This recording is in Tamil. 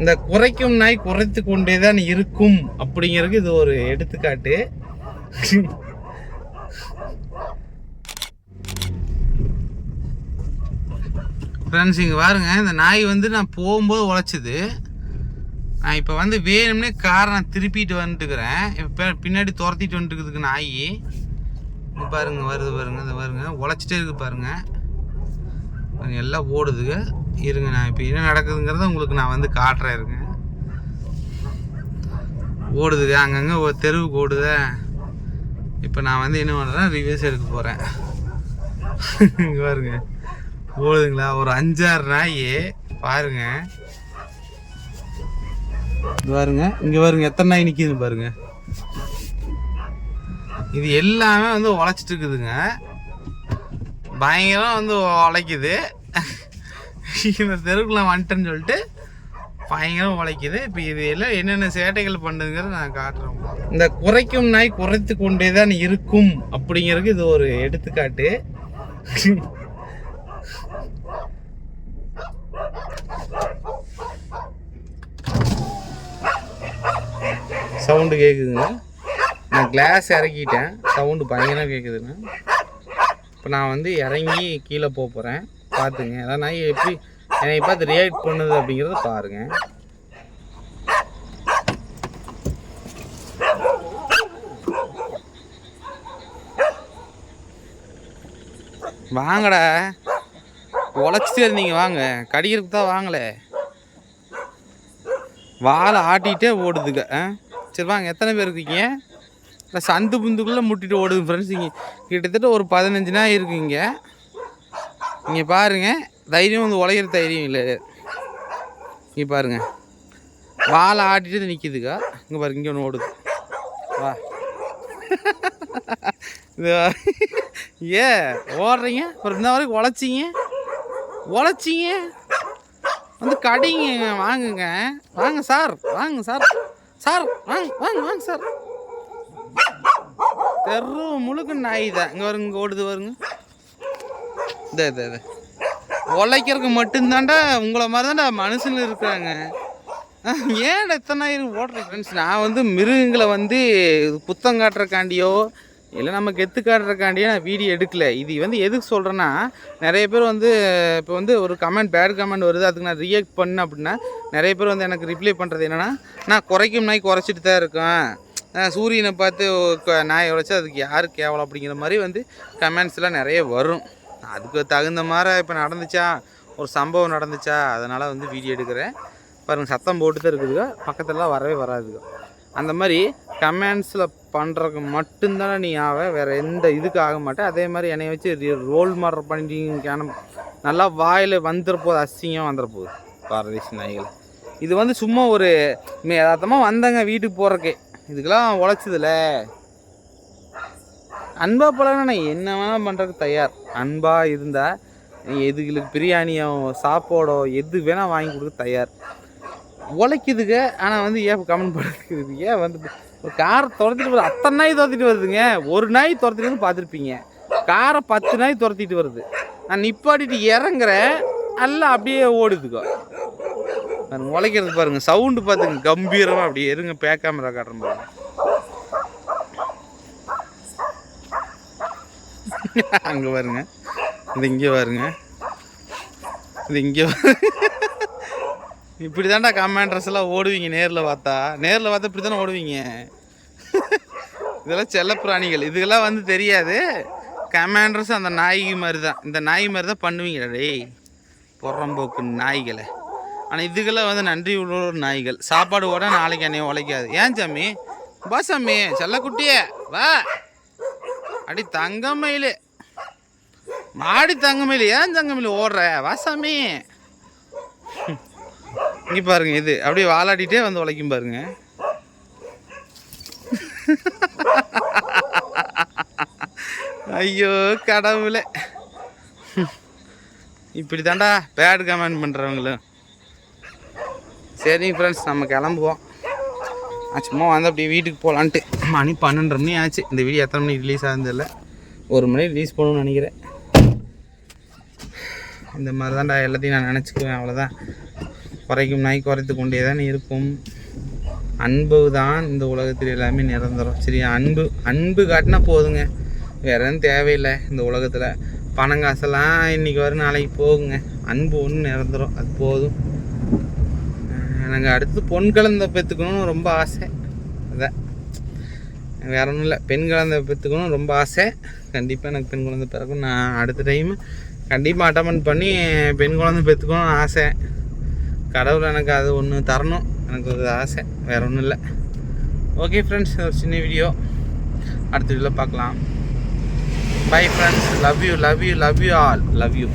இந்த குறைக்கும் நாய் குறைத்து கொண்டே தான் இருக்கும் அப்படிங்கிறதுக்கு இது ஒரு எடுத்துக்காட்டு. ஃப்ரெண்ட்ஸ் இங்கே பாருங்க இந்த நாய் வந்து நான் போகும்போது உழைச்சிது. நான் இப்போ வந்து வேணும்னே காரை நான் திருப்பிட்டு வந்துட்டுக்கிறேன். இப்போ பின்னாடி துரத்திட்டு வந்துட்டுக்குதுக்கு நாய். இங்கே பாருங்கள் வருது பாருங்க இந்த பாருங்க உழைச்சிட்டே இருக்கு பாருங்கள் எல்லாம் ஓடுதுங்க. இருங்க நான் இப்போ என்ன நடக்குதுங்கிறத உங்களுக்கு நான் வந்து காட்டுறேன் இருங்க. ஓடுதுங்க அங்கங்கே ஒரு தெருவுக்கு ஓடுத. இப்போ நான் வந்து என்ன பண்ணுறேன் ரிவர்ஸ் எடுக்க போகிறேன் இங்கே பாருங்க. ஓடுதுங்களா? ஒரு அஞ்சாறு நாய் பாருங்க. பாருங்க. இங்கே பாருங்க. எத்தனை நாய் நிற்கிது பாருங்க. இது எல்லாமே வந்து உழைச்சிட்டு இருக்குதுங்க. பயங்கரம் வந்து உழைக்குது. இந்த தெருவுக்குள்ள வந்துட்டேன்னு சொல்லிட்டு பயங்கரம் உழைக்குது. இப்போ இது எல்லாம் என்னென்ன சேட்டைகள் பண்ணுதுங்கிறத நான் காட்டுறேன் இந்த குறைக்கும் நாய் குறைத்து கொண்டே தான் இருக்கும் அப்படிங்கிறதுக்கு இது ஒரு எடுத்துக்காட்டு. சவுண்டு கேட்குதுங்க நான் கிளாஸ் இறக்கிட்டேன். சவுண்டு பயங்கரம் கேட்குதுங்க இப்போ நான் வந்து இறங்கி கீழே போக போகிறேன் பார்த்துங்க அதான் நாய் எப்படி என்னை பார்த்து ரியாக்ட் பண்ணுது அப்படிங்கிறத பாருங்க. வாங்கடா. உழைச்சிட்டே இருந்தீங்க வாங்க. கடிக்கிறதுக்கு தான் வாங்கலை. வாழை ஆட்டிகிட்டே ஓடுதுங்க. ஆ? சரி வாங்க. எத்தனை பேர் இருக்கீங்க? இல்லை சந்து புந்துக்குள்ளே முட்டிட்டு ஓடுது ஃப்ரெண்ட்ஸ் இங்கே கிட்டத்தட்ட ஒரு பதினஞ்சு நாள் இருக்குங்க. இங்கே பாருங்க தைரியம் வந்து உழைக்கிற தைரியம் இல்லை. இங்கே பாருங்க. வாழை ஆட்டிட்டு நிற்கிதுக்கா இங்கே பாருங்க இங்கே ஒன்று ஓடுது. வா. இது ஏ ஓடுறீங்க? அப்புறம் இந்த வரைக்கும் உழைச்சிங்க. உழைச்சிங்க. வந்து கடிங்க வாங்குங்க. வாங்க சார். வாங்க சார். சார் வாங்க வாங்க வாங்க சார். தெரு முழுக்க நாய் தான் இங்கே வருங்க இங்கே ஓடுது வருங்க இதே இதே உழைக்கிறதுக்கு மட்டும்தான்டா உங்களை மாதிரி தான்டா மனுஷன் இருக்கிறாங்க ஏன் எத்தனை ஆயிரம் ஓடுறேன் ஃப்ரெண்ட்ஸ் நான் வந்து மிருகங்களை வந்து புத்தம் காட்டுறக்காண்டியோ இல்லை நம்ம கெத்து காட்டுறக்காண்டியோ நான் வீடியோ எடுக்கல. இது வந்து எதுக்கு சொல்கிறேன்னா நிறைய பேர் வந்து இப்போ வந்து ஒரு கமெண்ட் பேட் கமெண்ட் வருது. அதுக்கு நான் ரியாக்ட் பண்ணேன் அப்படின்னா நிறைய பேர் வந்து எனக்கு ரிப்ளை பண்ணுறது என்னென்னா நான் குறைக்கும் நாய் குறைச்சிட்டு தான் இருக்கேன். சூரியனை பார்த்து நாயை உழைச்சா அதுக்கு யார் கேவலம்? அப்படிங்கிற மாதிரி வந்து கமெண்ட்ஸ்லாம் நிறைய வரும். அதுக்கு தகுந்த மாதிரி இப்போ நடந்துச்சா? ஒரு சம்பவம் நடந்துச்சா? அதனால் வந்து வீடியோ எடுக்கிறேன். பாருங்கள் சத்தம் போட்டு தான் இருக்குதுங்க பக்கத்துலலாம் வரவே வராதுங்க அந்த மாதிரி கமெண்ட்ஸில் பண்ணுறதுக்கு மட்டும்தானே நீ ஆவ? வேறு எந்த இதுக்கு ஆக மாட்டேன் அதே மாதிரி என்னை வச்சு ரோல் மாடல் பண்ணிட்டீங்க நல்லா வாயில் வந்துட போகுது அசிங்கம் வந்துட போகுது பாரதேசி நாய்கள். இது வந்து சும்மா ஒரு யதார்த்தமாக வந்தேங்க வீட்டுக்கு போகிறக்கே இதுக்கெல்லாம் உழைச்சதில்ல. அன்பா பழகினா நான் என்ன வேணால் பண்ணுறதுக்கு தயார். அன்பாக இருந்தால் எதுகளுக்கு பிரியாணியோ சாப்பாடோ எது வேணால் வாங்கி கொடுக்க தயார். உழைக்குதுங்க ஆனால் வந்து ஏன் கமெண்ட் பண்ணுறது ஏன் வந்து ஒரு காரை துரத்திட்டு வருது? அத்தனை நாய் துரத்திட்டு வருதுங்க. ஒரு நாய் துரத்திட்டு வந்து பார்த்துருப்பீங்க. காரை பத்து நாய் துரத்திட்டு வருது. நான் நிப்பாட்டிட்டு இறங்குறேன். எல்லாம் அப்படியே ஓடுதுக்கோ பாருங்க உழைக்கிறது பாருங்க சவுண்டு பார்த்துங்க கம்பீரமாக அப்படியே இருங்க பேக்காமரா காட்டுறேன் பாருங்க. அங்கே பாருங்க. இது இங்கே பாருங்க. இது இங்கே இப்படி தான்டா கமாண்டர்ஸ் எல்லாம் ஓடுவீங்க நேரில் பார்த்தா. நேரில் பார்த்தா இப்படி தானே ஓடுவீங்க. இதெல்லாம் செல்லப்பிராணிகள் இதுக்கெல்லாம் வந்து தெரியாது. கமாண்டர்ஸ் அந்த நாய்கி மாதிரி தான் இந்த நாய் மாதிரி தான் பண்ணுவீங்களா டேய். புறம்போக்கு நாய்களை. ஆனால் இதுக்கெல்லாம் வந்து நன்றி உள்ள நாய்கள். சாப்பாடு ஓட நாளைக்கு அன்னைய உழைக்காது. ஏன் சாமி? வா சாமி செல்லக்குட்டியே வா. அடி தங்கமயிலு மாடி தங்கமயிலு ஏன் தங்கமயிலு ஓடுற? வா சாமி. இங்கே பாருங்க இது. அப்படியே வாலாடிட்டே வந்து உழைக்கும் பாருங்க. ஐயோ கடவுளே. இப்படி தாண்டா பேட் கமெண்ட் பண்ணுறவங்களும் சரிங்க ஃப்ரெண்ட்ஸ் நம்ம கிளம்புவோம். சும்மா வந்து அப்படியே வீட்டுக்கு போகலான்ட்டு மணி பன்னெண்டரை மணி ஆச்சு. இந்த வீடியோ எத்தனை மணிக்கு ரிலீஸ் ஆகுதில்ல ஒரு மணி ரிலீஸ் பண்ணணும்னு நினைக்கிறேன். இந்த மாதிரி தான்டா எல்லாத்தையும் நான் நினச்சிக்குவேன் அவ்வளோதான் குறைக்கும் நாய் குறைத்து கொண்டே தான் இருக்கும். அன்பு தான் இந்த உலகத்தில் எல்லாமே நிரந்தரம். சரி அன்பு அன்பு காட்டினா போதுங்க. வேற எதுவும் தேவையில்லை இந்த உலகத்தில். பணம் காசெல்லாம் இன்றைக்கி வரும் நாளைக்கு போகுங்க. அன்பு ஒன்று நிரந்தரம் அது போதும். நாங்கள் எனக்கு அடுத்து பொன் கலந்த பெற்றுக்கணும்னு ரொம்ப ஆசை. அதான். வேற ஒன்றும் இல்லை. பெண் குழந்தை பெற்றுக்கணும் ரொம்ப ஆசை. கண்டிப்பாக எனக்கு பெண் குழந்தை பிறக்கும். நான் அடுத்த டைம் கண்டிப்பாக அட்டமெண்ட் பண்ணி பெண் குழந்தை பெற்றுக்கணும்னு ஆசை. கடவுள் எனக்கு அது ஒன்று தரணும். எனக்கு ஒரு ஆசை. வேற ஒன்றும் இல்லை. ஓகே ஃப்ரெண்ட்ஸ் ஒரு சின்ன வீடியோ அடுத்த வீடியோவில் பார்க்கலாம். Bye friends love you love you love you all love you